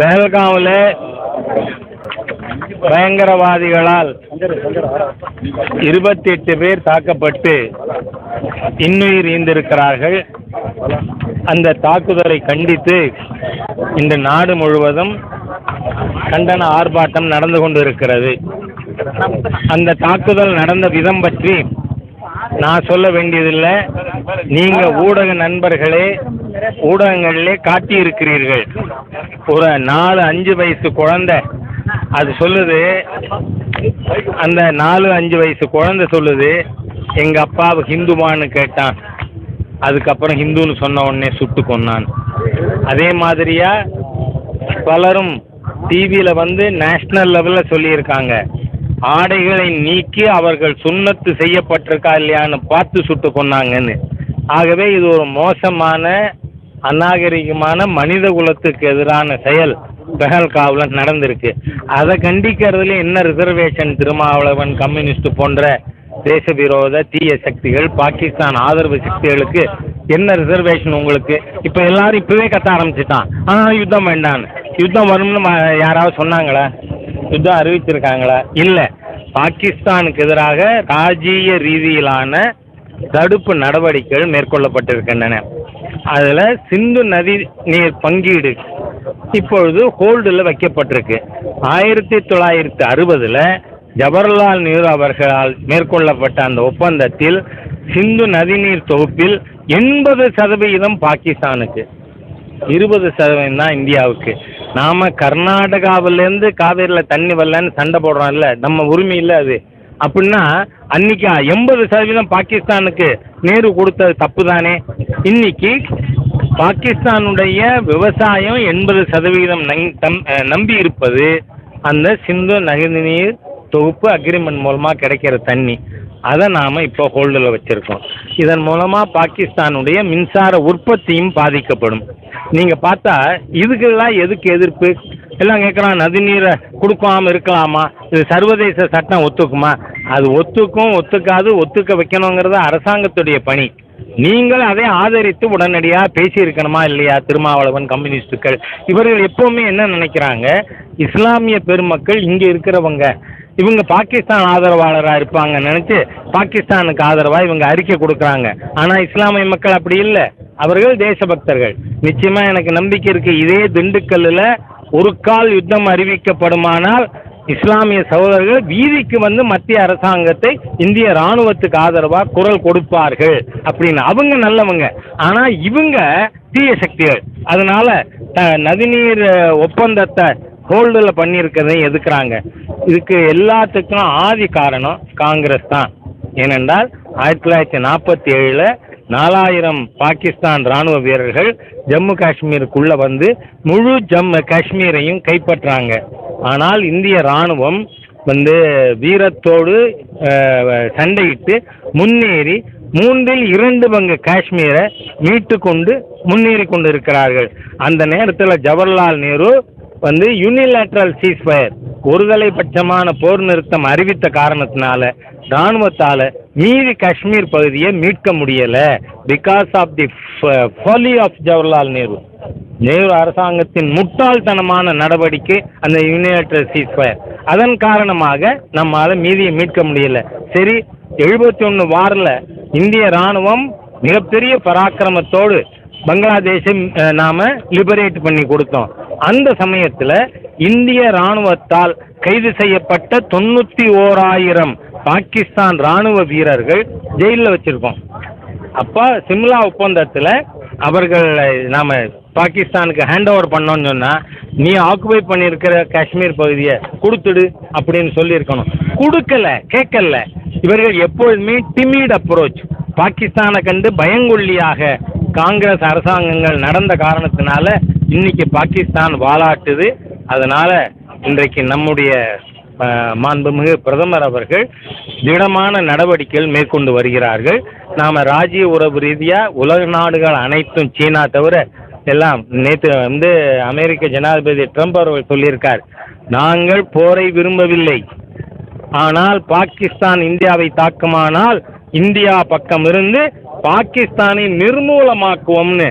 பெஹல்காவில் பயங்கரவாதிகளால் இருபத்தி எட்டு பேர் தாக்கப்பட்டு இன்னுயிர் ஈந்திருக்கிறார்கள். அந்த தாக்குதலை கண்டித்து இந்த நாடு முழுவதும் கண்டன ஆர்ப்பாட்டம் நடந்து கொண்டிருக்கிறது. அந்த தாக்குதல் நடந்த விதம் பற்றி நான் சொல்ல வேண்டியதில்லை. நீங்க ஊடக நண்பர்களே ஊடகங்களிலே காட்டியிருக்கிறீர்கள். ஒரு நாலு அஞ்சு வயசு குழந்தை. அது சொல்லுது அந்த நாலு அஞ்சு வயசு குழந்தை சொல்லுது எங்க அப்பாவை ஹிந்துமான்னு கேட்டான். அதுக்கப்புறம் ஹிந்துன்னு சொன்ன உடனே சுட்டு கொன்னான். அதே மாதிரியா பலரும் டிவியில் வந்து நேஷனல் லெவலில் சொல்லியிருக்காங்க. ஆடைகளை நீக்கி அவர்கள் சுண்ணத்து செய்யப்பட்டிருக்கா இல்லையான்னு பார்த்து சுட்டு கொன்னாங்கன்னு. ஆகவே இது ஒரு மோசமான அநாகரிகமான மனித குலத்துக்கு எதிரான செயல் பெஹல்காவில் நடந்திருக்கு. அதை கண்டிக்கிறதுல என்ன ரிசர்வேஷன் திருமாவளவன் கம்யூனிஸ்ட் போன்ற தேச விரோத தீய சக்திகள் பாகிஸ்தான் ஆதரவு சக்திகளுக்கு என்ன ரிசர்வேஷன் உங்களுக்கு? இப்போ எல்லாரும் இப்பவே கத்த ஆரம்பிச்சுட்டான். ஆ யுத்தம் வேண்டான்னு. யுத்தம் வரும்னு யாராவது சொன்னாங்களா? யுத்தம் அறிவிச்சிருக்காங்களா? இல்லை. பாகிஸ்தானுக்கு எதிராக ராஜீய ரீதியிலான தடுப்பு நடவடிக்கைகள் மேற்கொள்ளப்பட்டிருக்கின்றன. அதில் சிந்து நதி நீர் பங்கீடு இப்பொழுது ஹோல்டில் வைக்கப்பட்டிருக்கு. ஆயிரத்தி தொள்ளாயிரத்தி அறுபதில் ஜவஹர்லால் நேரு அவர்களால் மேற்கொள்ளப்பட்ட அந்த ஒப்பந்தத்தில் சிந்து நதிநீர் தொகுப்பில் எண்பது சதவிகிதம் பாகிஸ்தானுக்கு. இருபது சதவீதம் தான் இந்தியாவுக்கு. நாம கர்நாடகாவிலேருந்து காவேரியில் தண்ணி வரலன்னு சண்டை போடுறோம்ல நம்ம உரிமை இல்லை அது. அப்படின்னா அன்னைக்கு எண்பது சதவீதம் பாகிஸ்தானுக்கு நேரு கொடுத்தது தப்பு தானே இன்னைக்கு பாகிஸ்தானுடைய விவசாயம் எண்பது சதவீதம் நம்பி இருப்பது அந்த சிந்து நதிநீர் தொகுப்பு அக்ரிமெண்ட் மூலமாக கிடைக்கிற தண்ணி. அதை நாம் இப்போ ஹோல்டில் வச்சுருக்கோம். இதன் மூலமாக பாகிஸ்தானுடைய மின்சார உற்பத்தியும் பாதிக்கப்படும். நீங்கள் பார்த்தா இதுக்கெல்லாம் எதுக்கு எதிர்ப்பு? எல்லாம் கேட்குறான் நதிநீரை கொடுக்காம இருக்கலாமா? இது சர்வதேச சட்டம் ஒத்துக்குமா? அது ஒத்துக்கும் ஒத்துக்காது ஒத்துக்க வைக்கணுங்கிறது அரசாங்கத்துடைய பணி. நீங்கள் அதை ஆதரித்து உடனடியாக பேசியிருக்கணுமா இல்லையா திருமாவளவன் கம்யூனிஸ்டுகள்? இவர்கள் எப்பவுமே என்ன நினைக்கிறாங்க? இஸ்லாமிய பெருமக்கள் இங்கே இருக்கிறவங்க இவங்க பாகிஸ்தான் ஆதரவாளராக இருப்பாங்க நினச்சி பாகிஸ்தானுக்கு ஆதரவாக இவங்க அறிக்கை கொடுக்குறாங்க. ஆனால் இஸ்லாமிய மக்கள் அப்படி இல்லை. அவர்கள் தேசபக்தர்கள். நிச்சயமாக எனக்கு நம்பிக்கை இருக்கு. இதே திண்டுக்கல்லில் ஒரு கால் யுத்தம் அறிவிக்கப்படுமானால் இஸ்லாமிய சகோதரர்கள் வீதிக்கு வந்து மத்திய அரசாங்கத்தை இந்திய ராணுவத்துக்கு ஆதரவாக குரல் கொடுப்பார்கள் அப்படின்னு. அவங்க நல்லவங்க. ஆனால் இவங்க தீய சக்திகள். அதனால நதிநீர் ஒப்பந்தத்தை ஹோல்டில் பண்ணியிருக்கிறதை எதுக்குறாங்க? இதுக்கு எல்லாத்துக்கும் ஆதி காரணம் காங்கிரஸ் தான். ஏனென்றால் ஆயிரத்தி தொள்ளாயிரத்தி நாற்பத்தி ஏழில் நாலாயிரம் பாகிஸ்தான் ராணுவ வீரர்கள் ஜம்மு காஷ்மீருக்குள்ள வந்து முழு ஜம்மு காஷ்மீரையும் கைப்பற்றாங்க. ஆனால் இந்திய ராணுவம் வந்து வீரத்தோடு சண்டையிட்டு முன்னேறி மூன்றில் இரண்டு பங்கு காஷ்மீரை மீட்டு கொண்டு முன்னேறி கொண்டு இருக்கிறார்கள் அந்த நேரத்தில் ஜவஹர்லால் நேரு வந்து யூனிலேட்ரல் சீஸ்ஃபயர் ஒருதலை பட்சமான போர் நிறுத்தம் அறிவித்த காரணத்தினால ராணுவத்தால மீதி காஷ்மீர் பகுதியை மீட்க முடியல. Because of the folly of Jawaharlal Nehru Nehru அரசாங்கத்தின் முட்டாள்தனமான நடவடிக்கை அந்த யூனிலேட்ரல் சீஸ்ஃபயர் அதன் காரணமாக நம்மால மீதியை மீட்க முடியல. சரி எழுபத்தி ஒன்று வாரில் இந்திய ராணுவம் மிகப்பெரிய பராக்கிரமத்தோடு பங்களாதேஷை நாம் நாம லிபரேட் பண்ணி கொடுத்தோம். அந்த சமயத்தில் இந்திய ராணுவத்தால் கைது செய்யப்பட்ட தொண்ணூற்றி ஓராயிரம் பாகிஸ்தான் ராணுவ வீரர்கள் ஜெயிலில் வச்சிருக்கோம். அப்போ சிம்லா ஒப்பந்தத்தில் அவர்கள் நாம பாகிஸ்தானுக்கு ஹேண்ட் ஓவர் பண்ணோம்னு சொன்னால் நீ ஆக்குபை பண்ணியிருக்கிற காஷ்மீர் பகுதியை கொடுத்துடு அப்படின்னு சொல்லியிருக்கணும். கொடுக்கல கேட்கல. இவர்கள் எப்பொழுதுமே டிமிட் அப்ரோச் பாகிஸ்தானை கண்டு பயங்கொல்லியாக காங்கிரஸ் அரசாங்கங்கள் நடந்த காரணத்தினால இன்னைக்கு பாகிஸ்தான் வாலாட்டுது. அதனால இன்றைக்கு நம்முடைய மாண்புமிகு பிரதமர் அவர்கள் திடமான நடவடிக்கைகள் மேற்கொண்டு வருகிறார்கள். நாம் ராஜ்ய உறவு ரீதியாக உலக நாடுகள் அனைத்தும் சீனா தவிர எல்லாம் நேற்று வந்து அமெரிக்க ஜனாதிபதி ட்ரம்ப் அவர்கள் சொல்லியிருக்கார். நாங்கள் போரை விரும்பவில்லை. ஆனால் பாகிஸ்தான் இந்தியாவை தாக்குமானால் இந்தியா பக்கம் இருந்து பாகிஸ்தானை நிர்மூலமாக்குவோம்னு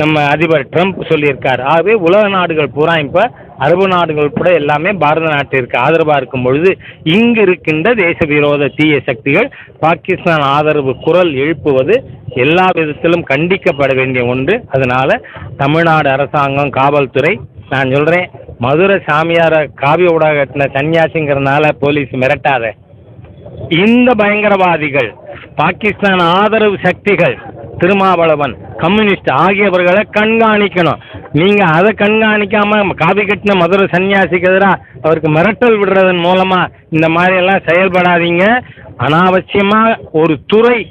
நம்ம அதிபர் ட்ரம்ப் சொல்லியிருக்கார். ஆகவே உலக நாடுகள் பூரா இப்போ அரபு நாடுகள் கூட எல்லாமே பாரத நாட்டிற்கு ஆதரவாக இருக்கும் பொழுது இங்கு இருக்கின்ற தேச விரோத தீய சக்திகள் பாகிஸ்தான் ஆதரவு குரல் எழுப்புவது எல்லா விதத்திலும் கண்டிக்கப்பட வேண்டிய ஒன்று. அதனால தமிழ்நாடு அரசாங்கம் காவல்துறை நான் சொல்கிறேன் மதுரை சாமியாரை காவிய ஊடகத்தின சன்னியாசிங்கிறதுனால போலீஸ் மிரட்டாத. இந்த பயங்கரவாதிகள் பாகிஸ்தான் ஆதரவு சக்திகள் திருமாவளவன் கம்யூனிஸ்ட் ஆகியவர்களை கண்காணிக்கணும். நீங்க அதை கண்காணிக்காம காவி கட்டின மதுரை சன்னியாசிக்கு எதிராக அவருக்கு மிரட்டல் விடுறதன் மூலமா இந்த மாதிரி எல்லாம் செயல்படாதீங்க. அனாவசியமா ஒரு துறை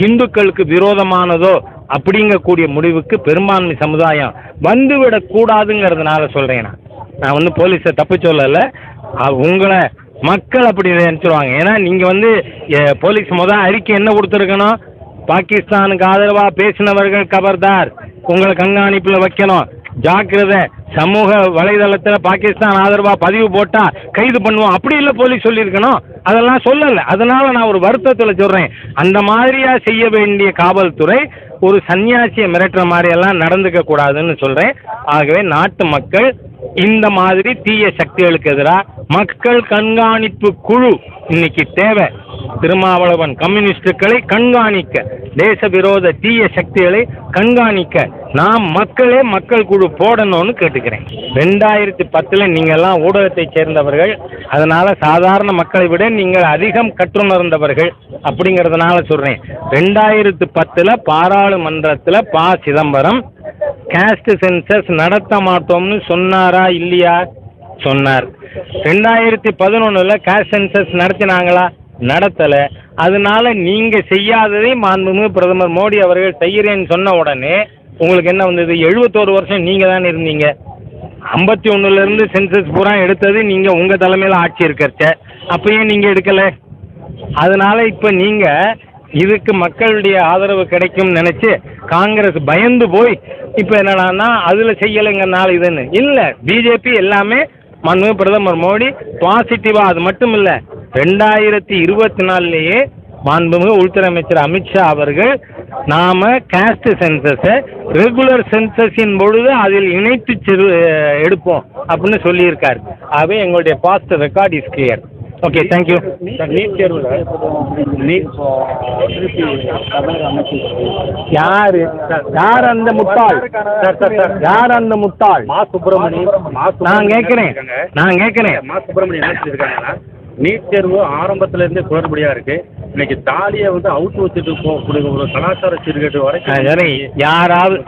இந்துக்களுக்கு விரோதமானதோ அப்படிங்கக்கூடிய முடிவுக்கு பெரும்பான்மை சமுதாயம் வந்துவிடக் கூடாதுங்கிறதுனால சொல்றேன் நான். நான் வந்து போலீஸை தப்பு சொல்லலை. உங்களை மக்கள் அப்படி நினைச்சிருவாங்க. ஏன்னா நீங்க வந்து போலீஸ் மொதல் அறிக்கை என்ன கொடுத்துருக்கணும்? பாகிஸ்தானுக்கு ஆதரவா பேசினவர்கள் கபர்தார். உங்களை கண்காணிப்புல வைக்கணும். ஜாக்கிரதை. சமூக வலைதளத்துல பாகிஸ்தான் ஆதரவா பதிவு போட்டா கைது பண்ணுவோம். அப்படி இல்ல போலீஸ் சொல்லியிருக்கணும். அதெல்லாம் சொல்லல. அதனால நான் ஒரு வருத்தத்துல சொல்றேன். அந்த மாதிரியா செய்ய வேண்டிய காவல்துறை ஒரு சன்னியாசியை மிரட்டுற மாதிரி எல்லாம் நடந்துக்க கூடாதுன்னு சொல்றேன். ஆகவே நாட்டு மக்கள் இந்த மாதிரி தீய சக்திகளுக்கு எதிராக மக்கள் கண்காணிப்பு குழு இன்னைக்கு தேவை. திருமாவளவன் கம்யூனிஸ்டுகளை கண்காணிக்க தேச விரோத தீய சக்திகளை கண்காணிக்க நாம் மக்களே மக்கள் குழு போடணும்னு கேட்டுக்கிறேன். ரெண்டாயிரத்தி பத்தில் நீங்கள்லாம் ஊடகத்தை சேர்ந்தவர்கள் அதனால சாதாரண மக்களை விட நீங்கள் அதிகம் கற்றுணர்ந்தவர்கள் அப்படிங்கிறதுனால சொல்றேன். ரெண்டாயிரத்து பத்தில் பாராளுமன்றத்தில் ப சிதம்பரம் காஸ்ட் சென்சஸ் நடத்த மாட்டோம்னு சொன்னாரா இல்லையா? சொன்னார். ரெண்டாயிரத்தி பதினொன்னுல காஸ்ட் சென்சஸ் நடத்தினாங்களா? நடத்தல. அதனால நீங்க செய்யாததை மாண்புமிகு பிரதமர் மோடி அவர்கள் செய்கிறேன்னு சொன்ன உடனே உங்களுக்கு என்ன வந்தது? எழுபத்தோரு வருஷம் நீங்க தானே இருந்தீங்க. ஐம்பத்தி ஒண்ணுல இருந்து சென்சஸ் பூரா எடுத்தது நீங்க உங்க தலைமையில ஆட்சி இருக்கிறச்ச. அப்பயும் ஏன் நீங்க எடுக்கல? அதனால இப்ப நீங்க இதுக்கு மக்களுடைய ஆதரவு கிடைக்கும் நினைச்சு காங்கிரஸ் பயந்து போய் இப்ப என்னடான்னா அதுல செய்யலைங்கனால இதுன்னு. இல்ல பிஜேபி எல்லாமே மனு பிரதமர் மோடி பாசிட்டிவா அது மட்டும் இல்ல. ரெண்டாயிரத்தி இருபத்தி நாலுலயே மாண்புமிகு உள்துறை அமைச்சர் அமித்ஷா அவர்கள் நாம காஸ்ட் சென்சஸை ரெகுலர் சென்சஸின் பொழுது அதில் இணைத்து எடுப்போம் அப்படின்னு சொல்லியிருக்காரு. ஆகவே எங்களுடைய past record is clear okay thank you sir NEET தேர்வில் நீட் யாரு? யார் அந்த முட்டாள்? சார் சார் சார் யார் அந்த முட்டாள்? மா சுப்பிரமணியம் மா நான் கேட்கிறேன். நான் கேட்கிறேன். மா சுப்பிரமணியம் என்ன சொல்லியிருக்காங்கன்னா நீட் தேர்வு ஆரம்பத்துல இருந்தே குளறுபடியா இருக்கு. இன்னைக்கு தாலியை வந்து அவுத்து வச்சுட்டு போகக்கூடிய ஒரு கலாச்சார சீர்கேடு சரி. யாராவது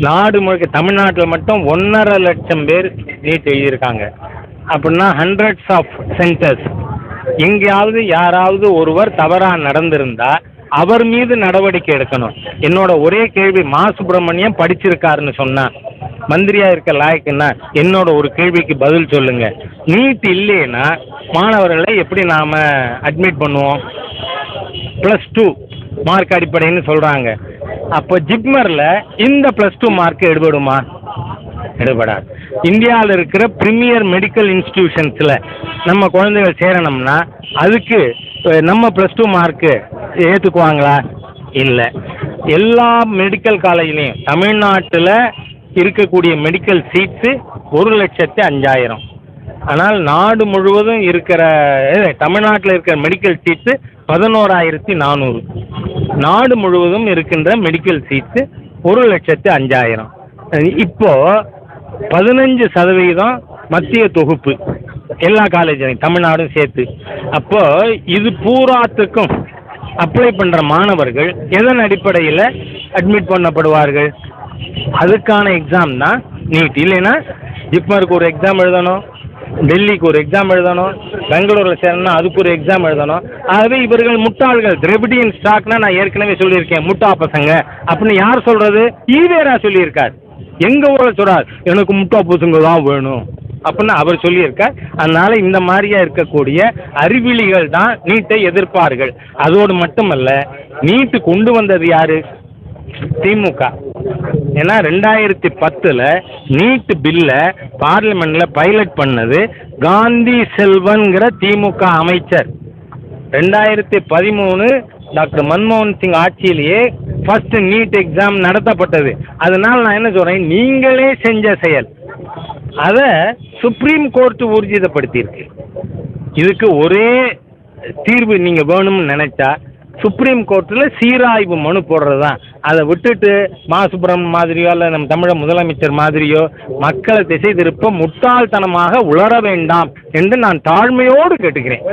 நாடு முழுக்க தமிழ்நாட்டில் மட்டும் ஒன்றரை லட்சம் பேர் நீட் எழுதியிருக்காங்க. அப்படின்னா ஹண்ட்ரட்ஸ் ஆஃப் சென்டர்ஸ் எங்கேயாவது யாராவது ஒருவர் தவறாக நடந்திருந்தா அவர் மீது நடவடிக்கை எடுக்கணும். என்னோட ஒரே கேள்வி மா சுப்பிரமணியம் படிச்சிருக்காருன்னு சொன்னா மந்திரியா இருக்க லாயக்குன்னா என்னோட ஒரு கேள்விக்கு பதில் சொல்லுங்க. நீட் இல்லைன்னா மாணவர்களை எப்படி நாம அட்மிட் பண்ணுவோம்? ப்ளஸ் டூ மார்க் அடிப்படைன்னு சொல்கிறாங்க அப்போ ஜிப்மரில் இந்த ப்ளஸ் டூ மார்க் எடுபடுமா? எடுபடாது. இந்தியாவில் இருக்கிற ப்ரீமியர் மெடிக்கல் இன்ஸ்டிடியூஷன்ஸில் நம்ம குழந்தைகள் சேரணும்னா அதுக்கு நம்ம ப்ளஸ் டூ மார்க்கு ஏற்றுக்குவாங்களா இல்லை. எல்லா மெடிக்கல் காலேஜ்லேயும் தமிழ்நாட்டில் இருக்கக்கூடிய மெடிக்கல் சீட்ஸு ஒரு லட்சத்து அஞ்சாயிரம். ஆனால் நாடு முழுவதும் இருக்கிற தமிழ்நாட்டில் இருக்கிற மெடிக்கல் சீட்ஸு பதினோராயிரத்தி நானூறு. நாடு முழுவதும் இருக்கின்ற மெடிக்கல் சீட்ஸு ஒரு லட்சத்து அஞ்சாயிரம். இப்போது இப்போ பதினஞ்சு சதவீதம் மத்திய தொகுப்பு. எல்லா காலேஜையும் தமிழ்நாடும் சேர்த்து. அப்போ இது பூராத்துக்கும் அப்ளை பண்ணுற மாணவர்கள் எதன் அடிப்படையில் அட்மிட் பண்ணப்படுவார்கள்? அதுக்கான எக்ஸாம் தான் நீட் இல்லைன்னா ஜிப்மருக்கு ஒரு எக்ஸாம் எழுதணும் டெல்லிக்கு ஒரு எக்ஸாம் எழுதணும் பெங்களூரில் சேரணும்னா அதுக்கு ஒரு எக்ஸாம் எழுதணும். ஆகவே இவர்கள் முட்டாள்கள். திரவிடியன் ஸ்டாக்னா நான் ஏற்கனவே சொல்லியிருக்கேன் முட்டா பசங்க. அப்படின்னு யார் சொல்றது? ஈவேரா சொல்லியிருக்கார். எங்க ஊரில் சொல்கிறார் எனக்கு முட்டா பூசுங்க தான் வேணும். அப்படின்னு அவர் சொல்லியிருக்கார் அதனால இந்த மாதிரியா இருக்கக்கூடிய அறிவிலிகள் தான் நீட்டை எதிர்ப்பார்கள். அதோடு மட்டுமல்ல நீட்டு கொண்டு வந்தது யாரு? திமுக. ஏன்னா ரெண்டாயிரத்தி பத்தில் நீட் பில்லை பார்லிமெண்ட்டில் பைலட் பண்ணது காந்தி செல்வன்கிற திமுக அமைச்சர். ரெண்டாயிரத்தி பதிமூணு டாக்டர் மன்மோகன் சிங் ஆட்சியிலேயே ஃபர்ஸ்ட் நீட் எக்ஸாம் நடத்தப்பட்டது. அதனால் நான் என்ன சொல்கிறேன் நீங்களே செஞ்ச செயல். அதை சுப்ரீம் கோர்ட் ஊர்ஜிதப்படுத்தியிருக்கு இதுக்கு ஒரே தீர்வு நீங்கள் வேணும்னு நினைச்சா சுப்ரீம் கோர்ட்டில் சீராய்வு மனு போடுறது தான் அதை விட்டுட்டு மா சுப்பிரம் மாதிரியோ இல்லை நம்ம தமிழக முதலமைச்சர் மாதிரியோ மக்களை திசை திருப்ப முட்டாள்தனமாக உளர வேண்டாம் என்று நான் தாழ்மையோடு கேட்டுக்கிறேன்.